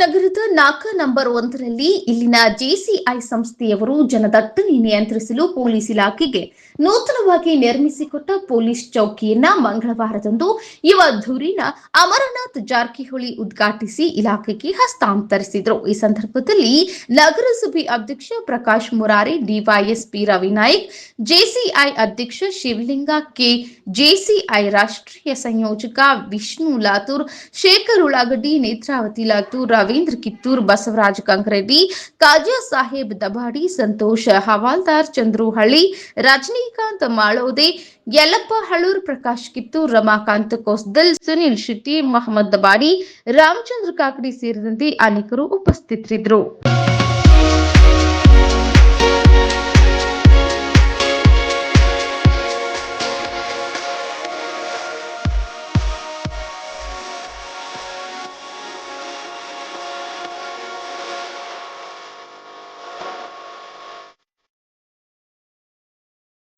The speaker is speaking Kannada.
ನಾಕ ನಂಬರ್ ಒಂದರಲ್ಲಿ ಇಲ್ಲಿನ ಜೆಸಿಐ ಸಂಸ್ಥೆಯವರು ಜನದಟ್ಟಣೆ ನಿಯಂತ್ರಿಸಲು ಪೊಲೀಸ್ ಇಲಾಖೆಗೆ ನೂತನವಾಗಿ ನಿರ್ಮಿಸಿಕೊಟ್ಟ ಪೊಲೀಸ್ ಚೌಕಿಯನ್ನ ಮಂಗಳವಾರದಂದು ಯುವ ಧುರೀಣ ಅಮರನಾಥ್ ಜಾರಕಿಹೊಳಿ ಉದ್ಘಾಟಿಸಿ ಇಲಾಖೆಗೆ ಹಸ್ತಾಂತರಿಸಿದರು. ಈ ಸಂದರ್ಭದಲ್ಲಿ ನಗರಸಭೆ ಅಧ್ಯಕ್ಷ ಪ್ರಕಾಶ್ ಮುರಾರಿ, ಡಿವೈಎಸ್ಪಿ ರವಿನಾಯಕ್ ಜೆಸಿಐ ಅಧ್ಯಕ್ಷ ಶಿವಲಿಂಗ, ಕೆ ಜೆಸಿಐ ರಾಷ್ಟ್ರೀಯ ಸಂಯೋಜಕ ವಿಷ್ಣು ಲಾತೂರ್, ಶೇಖರ್ ಉಳ್ಳಾಗಡ್ಡಿ, ನೇತ್ರಾವತಿ ಲಾತೂರ್ ರವೀಂದ್ರ ಕಿತ್ತೂರ್ ಬಸವರಾಜ ಕಂಕರೆಡ್ಡಿ, ಕಾಜಾ ಸಾಹೇಬ್ ದಬಾಡಿ, ಸಂತೋಷ ಹವಾಲ್ದಾರ್ ಚಂದ್ರುಹಳ್ಳಿ, ರಜನೀಕಾಂತ್ ಮಾಳೋದೆ, ಯಲ್ಲಪ್ಪ ಹಳೂರ್ ಪ್ರಕಾಶ್ ಕಿತ್ತೂರ್, ರಮಾಕಾಂತ್ ಕೋಸ್ದಲ್, ಸುನಿಲ್ ಶೆಟ್ಟಿ, ಮೊಹಮ್ಮದ್ ದಬಾಡಿ, ರಾಮಚಂದ್ರ ಕಾಕಡಿ ಸೇರಿದಂತೆ ಅನೇಕರು ಉಪಸ್ಥಿತರಿದ್ದರು.